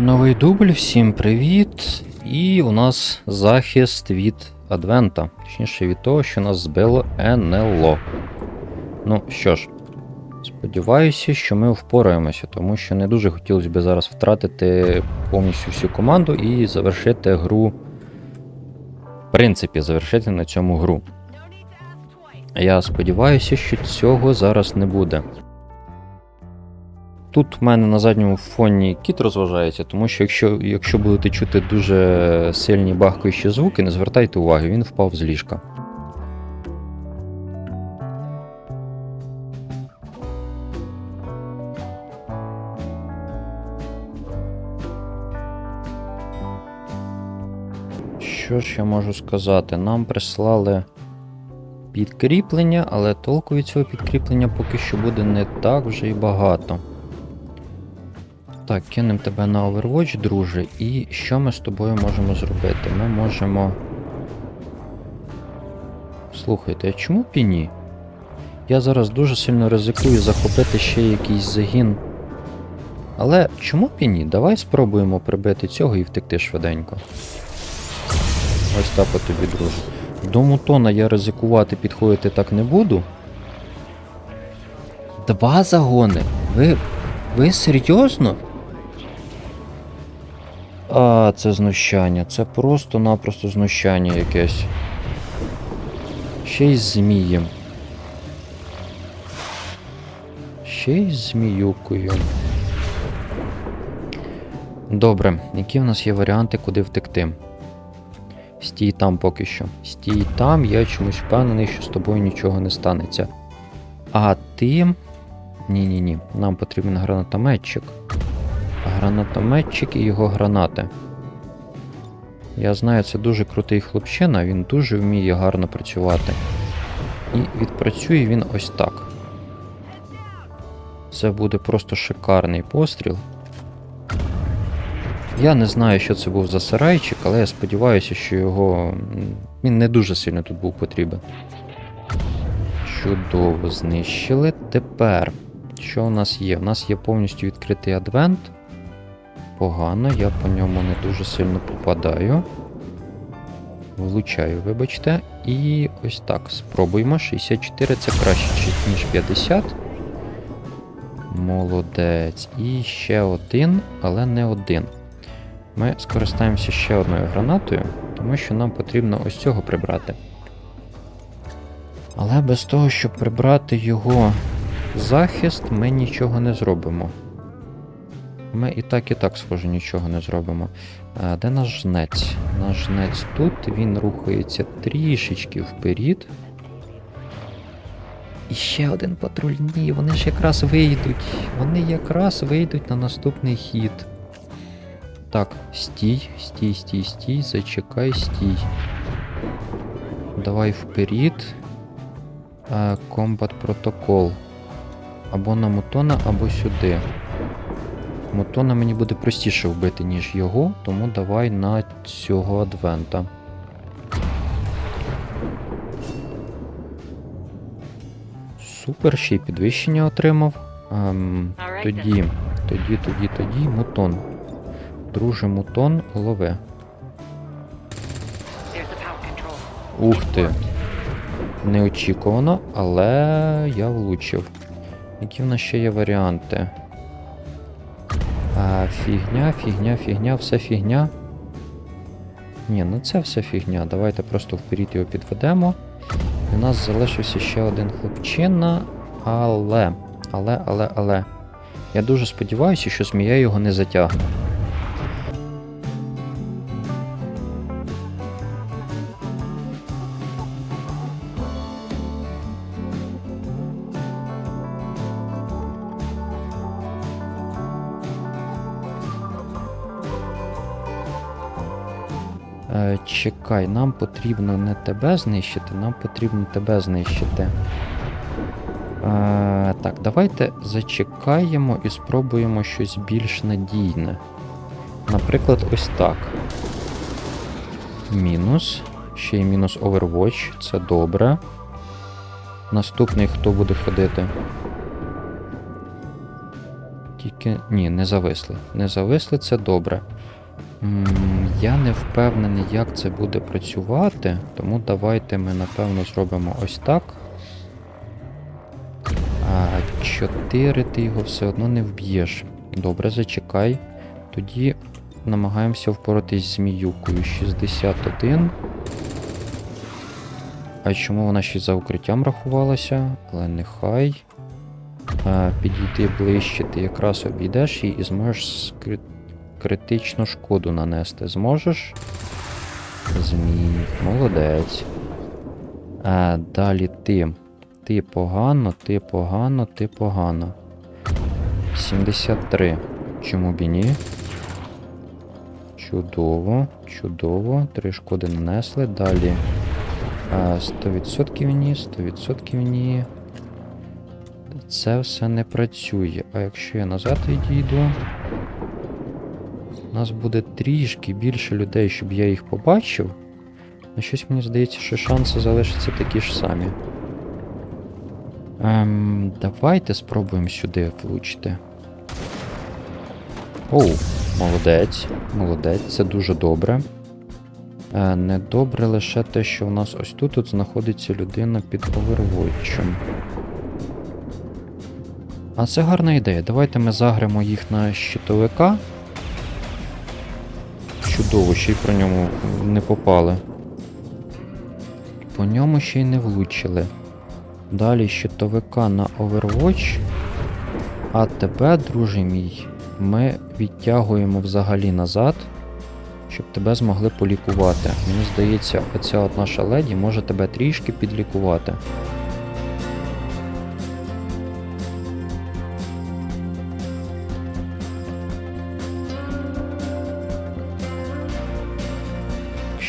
Новий дубль, всім привіт! І у нас захист від Адвента. Точніше від того, що нас збило НЛО. Ну що ж, сподіваюся, що ми впораємося, тому що не дуже хотілося б зараз втратити повністю всю команду і завершити гру. В принципі, завершити на цьому гру. Я сподіваюся, що цього зараз не буде. Тут в мене на задньому фоні кіт розважається, тому що якщо, якщо будете чути дуже сильні бахкаючі звуки, не звертайте уваги, він впав з ліжка. Що ж я можу сказати? Нам прислали підкріплення, але толку від цього підкріплення поки що буде не так вже і багато. Так, кинемо тебе на Overwatch, друже, і що ми з тобою можемо зробити? Ми можемо. Слухайте, а чому б і ні? Я зараз дуже сильно ризикую захопити ще якийсь загін. Але чому б і ні? Давай спробуємо прибити цього і втекти швиденько. Ось так от тобі, друже. До мутона я ризикувати підходити так не буду. Два загони? Ви. Ви серйозно? А, це знущання. Це просто-напросто знущання якесь. Ще й змієм. Ще й зміюкою. Добре, які в нас є варіанти, куди втекти? Стій там поки що. Стій там, я чомусь впевнений, що з тобою нічого не станеться. А ти. Ні-ні-ні, нам потрібен гранатометчик. Гранатометчик і його гранати. Я знаю, це дуже крутий хлопчина, він дуже вміє гарно працювати. І відпрацює він ось так. Це буде просто шикарний постріл. Я не знаю, що це був за сарайчик, але я сподіваюся, що його. Він не дуже сильно тут був потрібен. Чудово знищили. Тепер, що у нас є? У нас є повністю відкритий адвент. Погано, я по ньому не дуже сильно попадаю. Влучаю, вибачте. І ось так. Спробуємо. 64 це краще, ніж 50. Молодець. І ще один, але не один. Ми скористаємося ще одною гранатою, тому що нам потрібно ось цього прибрати. Але без того, щоб прибрати його захист, ми нічого не зробимо. Ми і так, і так, схоже, нічого не зробимо. Де наш жнець? Наш жнець тут, він рухається трішечки вперед. І ще один патруль. Ні, вони ж якраз вийдуть. Вони якраз вийдуть на наступний хід. Так, стій, стій, стій, стій, зачекай, стій. Давай вперед. Комбат протокол. Або на мутона, або сюди. Мутона мені буде простіше вбити, ніж його, тому давай на цього адвента. Супер, ще й підвищення отримав. Ем, тоді, тоді, тоді, тоді, мутон. Друже мутон, лови. Ух ти. Неочікувано, але я влучив. Які в нас ще є варіанти? Фігня, фігня, фігня, все фігня. Ні, ну це все фігня. Давайте просто вперед його підведемо. І у нас залишився ще один хлопчина. Але, але, але, але. Я дуже сподіваюся, що змія його не затягне. Чекай, нам потрібно не тебе знищити, нам потрібно тебе знищити. Е, так, давайте зачекаємо і спробуємо щось більш надійне. Наприклад, ось так. Мінус. Ще й мінус Overwatch, це добре. Наступний хто буде ходити? Тільки. Ні, не зависли. Не зависли, це добре. Я не впевнений, як це буде працювати, тому давайте ми, напевно, зробимо ось так. А 4 ти його все одно не вб'єш. Добре, зачекай. Тоді намагаємося впоратись з зміюкою. 61. А чому вона ще за укриттям рахувалася? Але нехай. Підійти ближче, ти якраз обійдеш її і зможеш скри- критичну шкоду нанести. Зможеш? Змій, молодець. А, далі ти. Ти погано, ти погано, ти погано. 73. Чому б і ні? Чудово, чудово. Три шкоди нанесли. Далі. А, 100% ні, 100% ні. Це все не працює. А якщо я назад відійду, у нас буде трішки більше людей, щоб я їх побачив. Ну, щось мені здається, що шанси залишаться такі ж самі. Ем, давайте спробуємо сюди влучити. Оу, молодець, молодець, це дуже добре. Е, недобре лише те, що у нас ось тут от знаходиться людина під овервотчем. А це гарна ідея. Давайте ми загремо їх на щитовика. Чудово, ще й про ньому не попали. По ньому ще й не влучили. Далі щитовика на Overwatch. А тебе, друже мій, ми відтягуємо взагалі назад, щоб тебе змогли полікувати. Мені здається, оця от наша леді може тебе трішки підлікувати.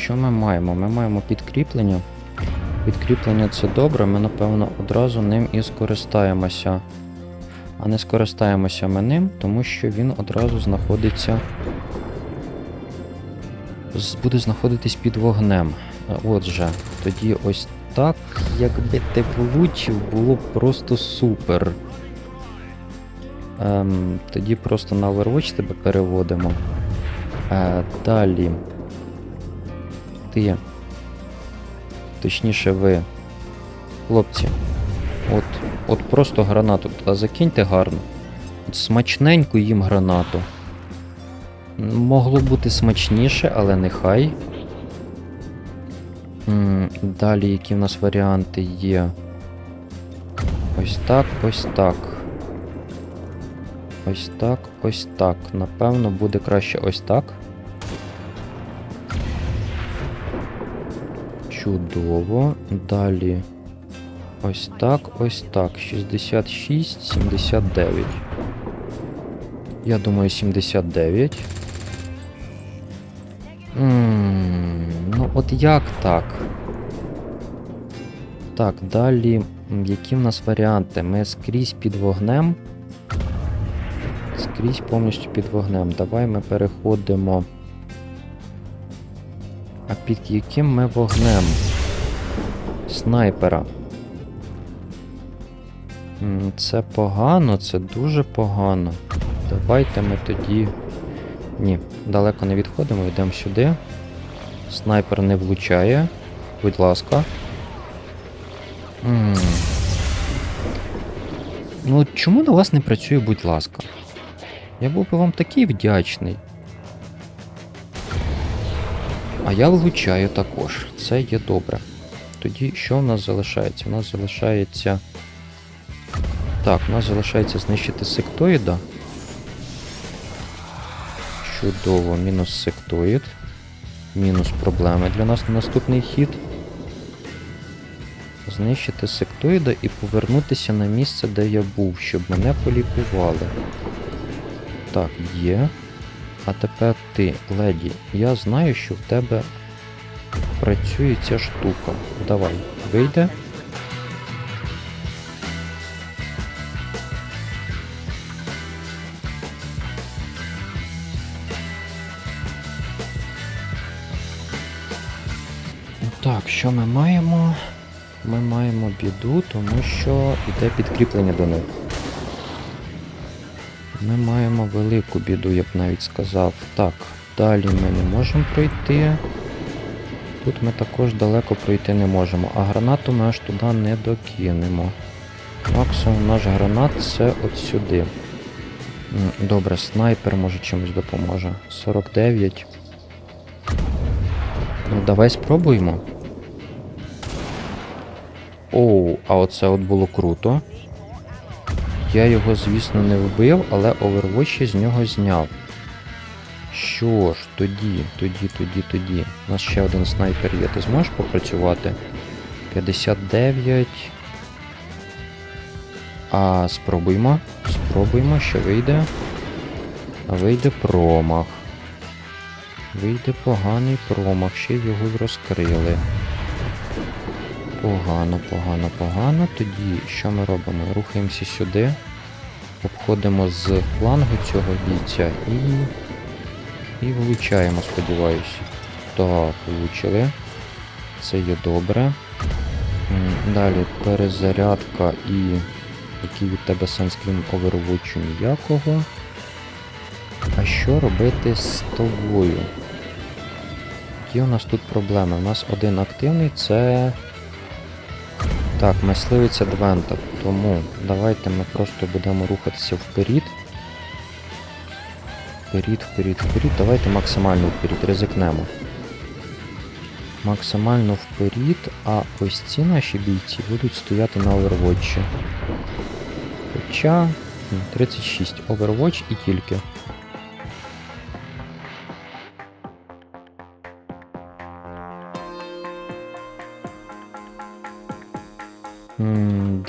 Що ми маємо? Ми маємо підкріплення. Підкріплення це добре, ми напевно одразу ним і скористаємося. А не скористаємося ми ним, тому що він одразу знаходиться. Буде знаходитись під вогнем. Отже, тоді ось так, якби ти було просто супер. Ем, тоді просто на Overwatch тебе переводимо. Е, далі. Ти. Точніше, ви. Хлопці. От, от просто гранату туди закиньте гарно. От смачненьку їм гранату. Могло бути смачніше, але нехай. Далі, які в нас варіанти є. Ось так, ось так. Ось так, ось так. Напевно, буде краще ось так. Чудово. Далі. Ось так, ось так. 66, 79. Я думаю, 79. М, Ну, от як так? Так, далі. Які в нас варіанти? Ми скрізь під вогнем. Скрізь повністю під вогнем. Давай ми переходимо. Під яким ми вогнем? Снайпера. Це погано, це дуже погано. Давайте ми тоді. Ні, далеко не відходимо, йдемо сюди. Снайпер не влучає. Будь ласка. М. Ну, чому на вас не працює, будь ласка? Я був би вам такий вдячний. А я влучаю також. Це є добре. Тоді що в нас залишається? У нас залишається. Так, у нас залишається знищити сектоїда. Чудово, мінус сектоїд. Мінус проблеми для нас на наступний хід. Знищити сектоїда і повернутися на місце, де я був, щоб мене полікували. Так, є. А тепер ти, леді, я знаю, що в тебе працює ця штука. Давай, вийде. Так, що ми маємо? Ми маємо біду, тому що йде підкріплення до них. Ми маємо велику біду, я б навіть сказав. Так, далі ми не можемо пройти. Тут ми також далеко пройти не можемо, а гранату ми аж туди не докинемо. Максимум наш гранат це от сюди. Добре, снайпер може чимось допоможе. 49. Ну, давай спробуємо. Оу, а оце от було круто. Я його, звісно, не вбив, але я з нього зняв. Що ж, тоді, тоді, тоді, тоді. У нас ще один снайпер є. Ти зможеш попрацювати? 59. А спробуймо. Спробуймо, що вийде. А вийде промах. Вийде поганий промах, ще його розкрили. Погано, погано, погано. Тоді що ми робимо? Рухаємося сюди, обходимо з флангу цього бійця і. І влучаємо, сподіваюся. Так, влучили. Це є добре. Далі перезарядка і. Який від тебе сенс крім Overwatch ніякого. А що робити з тобою? Які у нас тут проблеми? У нас один активний це. Так, мисливець Адвента. Тому давайте ми просто будемо рухатися вперед. Вперед, вперед, вперед. Давайте максимально вперед, ризикнемо. Максимально вперед, а ось ці наші бійці будуть стояти на овервотчі. Хоча. 36. Overwatch і тільки.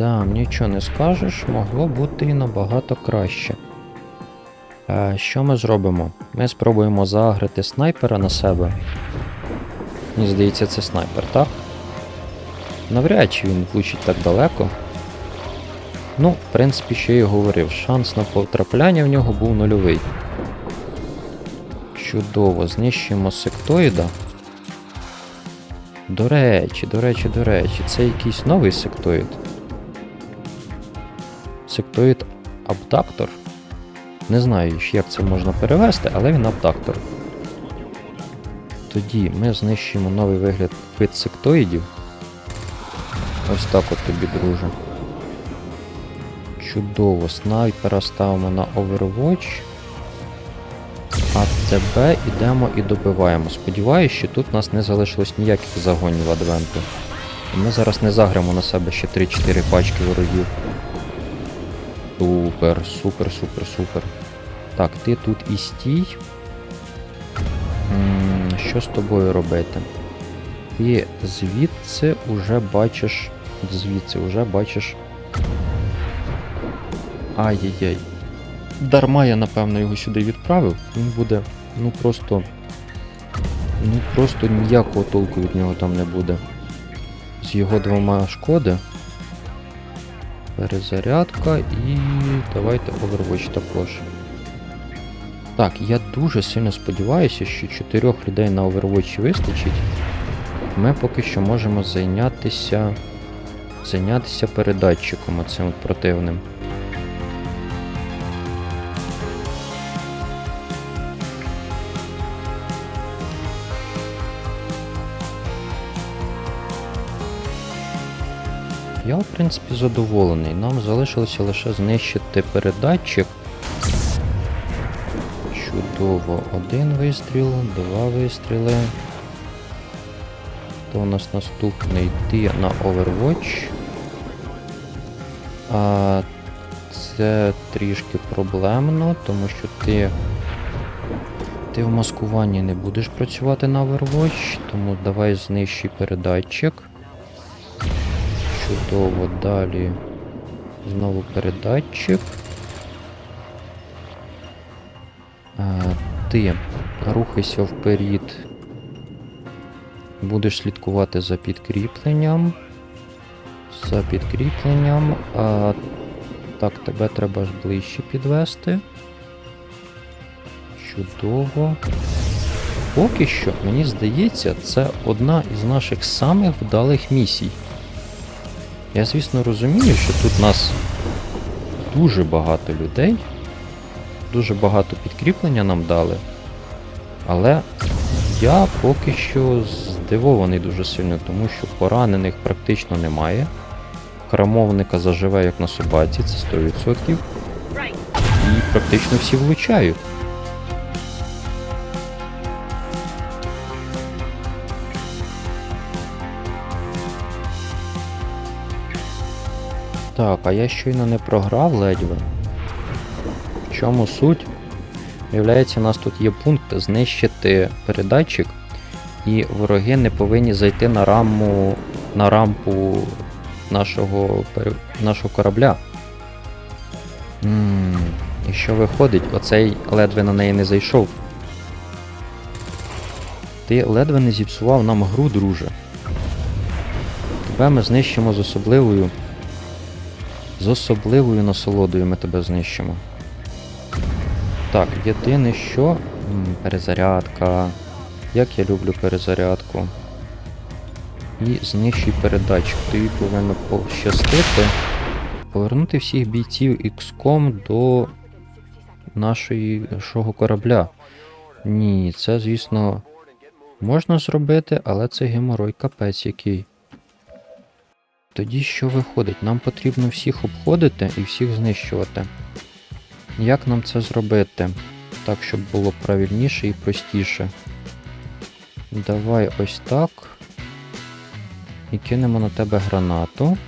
Да, нічого не скажеш, могло бути і набагато краще. Е, що ми зробимо? Ми спробуємо загрити снайпера на себе. Мені здається, це снайпер, так? Навряд чи він влучить так далеко. Ну, в принципі, я і говорив, шанс на потрапляння в нього був нульовий. Чудово, знищуємо сектоїда. До речі, до речі, до речі, це якийсь новий сектоїд. Сектоїд абдактор. Не знаю, як це можна перевести, але він абдактор. Тоді ми знищуємо новий вигляд вид сектоїдів. Ось так от тобі, друже. Чудово, снайпера ставимо на Overwatch. А тебе йдемо і добиваємо. Сподіваюсь, що тут у нас не залишилось ніяких загонів адвенту. Ми зараз не заграємо на себе ще 3-4 пачки ворогів. Супер, супер, супер, супер. Так, ти тут і стій. Що з тобою робити? Ти звідси уже бачиш. Звідси вже бачиш. Ай-яй-яй. Дарма я, напевно, його сюди відправив. Він буде, ну просто. Ну просто ніякого толку від нього там не буде. З його двома шкоди. Перезарядка і давайте Overwatch також. Так, я дуже сильно сподіваюся, що чотирьох людей на Overwatch вистачить. Ми поки що можемо зайнятися. Зайнятися передатчиком оцим противним. Я, в принципі, задоволений. Нам залишилося лише знищити передатчик. Чудово. Один вистріл, два вистріли. То у нас наступний йти на Overwatch. А, це трішки проблемно, тому що ти. Ти в маскуванні не будеш працювати на Overwatch, тому давай знищуй передатчик. Чудово, далі знову передатчик. А, ти рухайся вперед. Будеш слідкувати за підкріпленням. За підкріпленням. А, так, тебе треба ж ближче підвести. Чудово. Поки що, мені здається, це одна із наших самих вдалих місій. Я, звісно, розумію, що тут нас дуже багато людей. дуже багато підкріплення нам дали. Але я поки що здивований дуже сильно, тому що поранених практично немає. Храмовника заживе як на собаці, це 100%. І практично всі влучають. Так, а я щойно не програв ледве. В чому суть? Виявляється, у нас тут є пункт знищити передатчик, і вороги не повинні зайти на раму на рампу нашого, нашого корабля. м і що виходить? Оцей ледве на неї не зайшов. Ти ледве не зіпсував нам гру, друже. Тебе ми знищимо з особливою. З особливою насолодою ми тебе знищимо. Так, єдине що. Перезарядка. Як я люблю перезарядку. І знищуй передатчик. Тобі повинно пощастити повернути всіх бійців XCOM до нашого корабля. Ні, це, звісно, можна зробити, але це геморой капець який. Тоді що виходить? Нам потрібно всіх обходити і всіх знищувати. Як нам це зробити? Так, щоб було правильніше і простіше. Давай ось так. І кинемо на тебе гранату.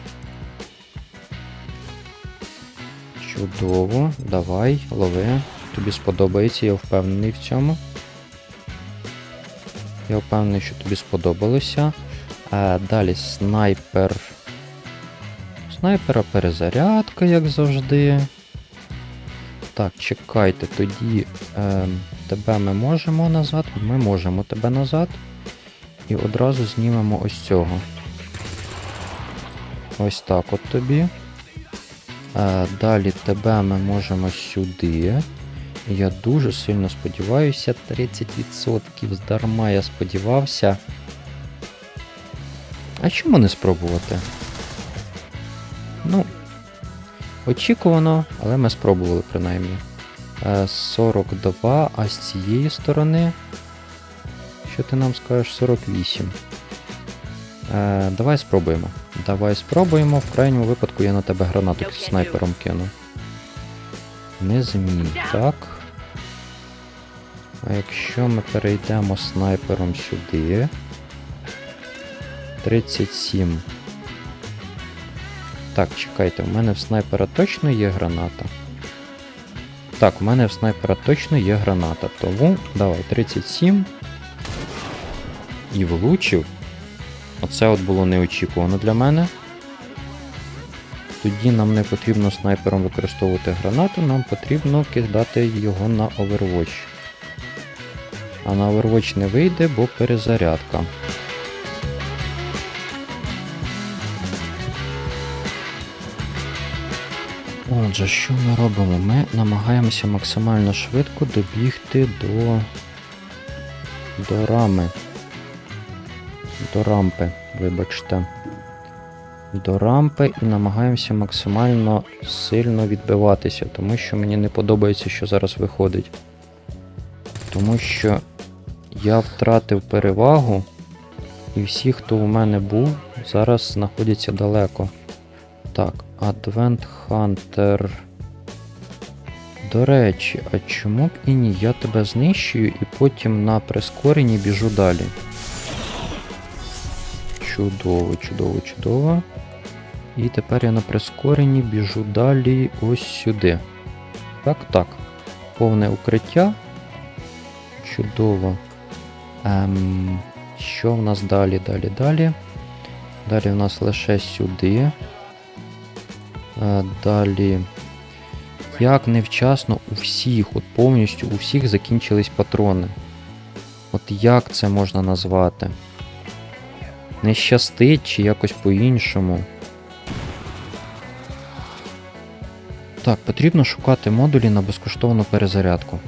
Чудово, давай, лови. Тобі сподобається, я впевнений в цьому. Я впевнений, що тобі сподобалося. Далі снайпер. Снайпера перезарядка, як завжди. Так, чекайте, тоді е, тебе ми можемо назад, ми можемо тебе назад. І одразу знімемо ось цього. Ось так от тобі. Е, далі тебе ми можемо сюди. Я дуже сильно сподіваюся, 30% здарма я сподівався. А чому не спробувати? Ну, очікувано, але ми спробували принаймні. Е, 42, а з цієї сторони. Що ти нам скажеш? 48. Е, давай спробуємо. Давай спробуємо. В крайньому випадку я на тебе гранату з снайпером кину. Не змій, так. А якщо ми перейдемо снайпером сюди. 37. Так, чекайте, у мене в снайпера точно є граната. Так, у мене в снайпера точно є граната. Тому давай 37. І влучив. Оце от було неочікувано для мене. Тоді нам не потрібно снайпером використовувати гранату, нам потрібно кидати його на Overwatch. А на Overwatch не вийде, бо перезарядка. Отже, що ми робимо? Ми намагаємося максимально швидко добігти до, до рами. До рампи, вибачте. До рампи і намагаємося максимально сильно відбиватися, тому що мені не подобається, що зараз виходить. Тому що я втратив перевагу, і всі, хто у мене був, зараз знаходяться далеко. Так, Advent Hunter. До речі, а чому б і ні? Я тебе знищую і потім на прискоренні біжу далі. Чудово, чудово, чудово. І тепер я на прискоренні біжу далі ось сюди. Так, так. Повне укриття. Чудово. Ем, що в нас далі, далі, далі? Далі в нас лише сюди. Далі. Як невчасно у всіх, от повністю у всіх закінчились патрони. От як це можна назвати? Не щастить чи якось по-іншому. Так, потрібно шукати модулі на безкоштовну перезарядку.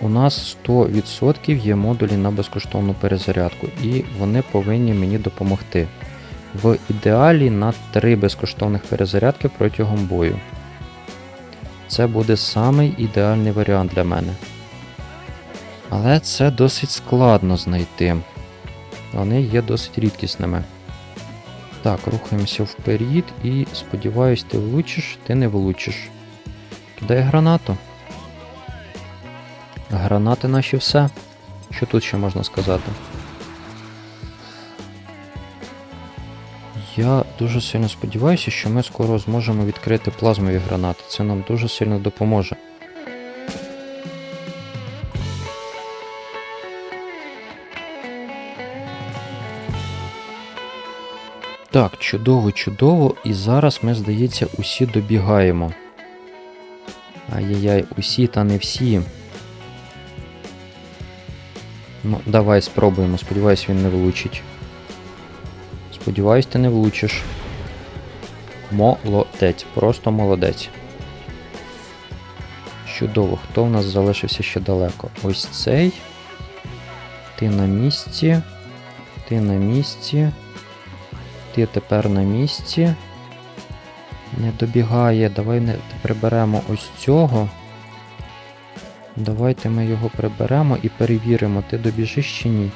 У нас 100% є модулі на безкоштовну перезарядку, і вони повинні мені допомогти. В ідеалі на 3 безкоштовних перезарядки протягом бою. це буде самий ідеальний варіант для мене. Але це досить складно знайти. Вони є досить рідкісними. Так, рухаємося вперед і сподіваюсь, ти влучиш, ти не влучиш. Кидай гранату. Гранати наші все. Що тут ще можна сказати? Я дуже сильно сподіваюся, що ми скоро зможемо відкрити плазмові гранати. Це нам дуже сильно допоможе. Так, чудово, чудово. І зараз ми, здається, усі добігаємо. Ай-яй-яй, усі та не всі. Ну, давай спробуємо. Сподіваюсь, він не влучить. Сподіваюсь, ти не влучиш. Молодець, просто молодець. Чудово, хто в нас залишився ще далеко? Ось цей. Ти на місці. Ти на місці. Ти тепер на місці. Не добігає. Давай не приберемо ось цього. Давайте ми його приберемо і перевіримо, ти добіжиш чи ні.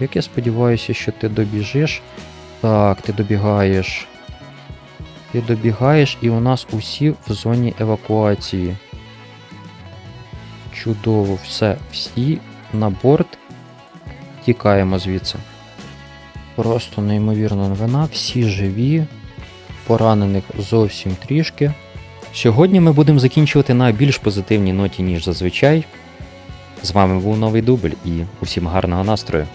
Як я сподіваюся, що ти добіжиш. Так, ти добігаєш. Ти добігаєш, і у нас усі в зоні евакуації. Чудово, все, всі на борт. Тікаємо звідси. Просто неймовірна новина, всі живі, поранених зовсім трішки. Сьогодні ми будемо закінчувати на більш позитивній ноті, ніж зазвичай. З вами був новий дубль і усім гарного настрою.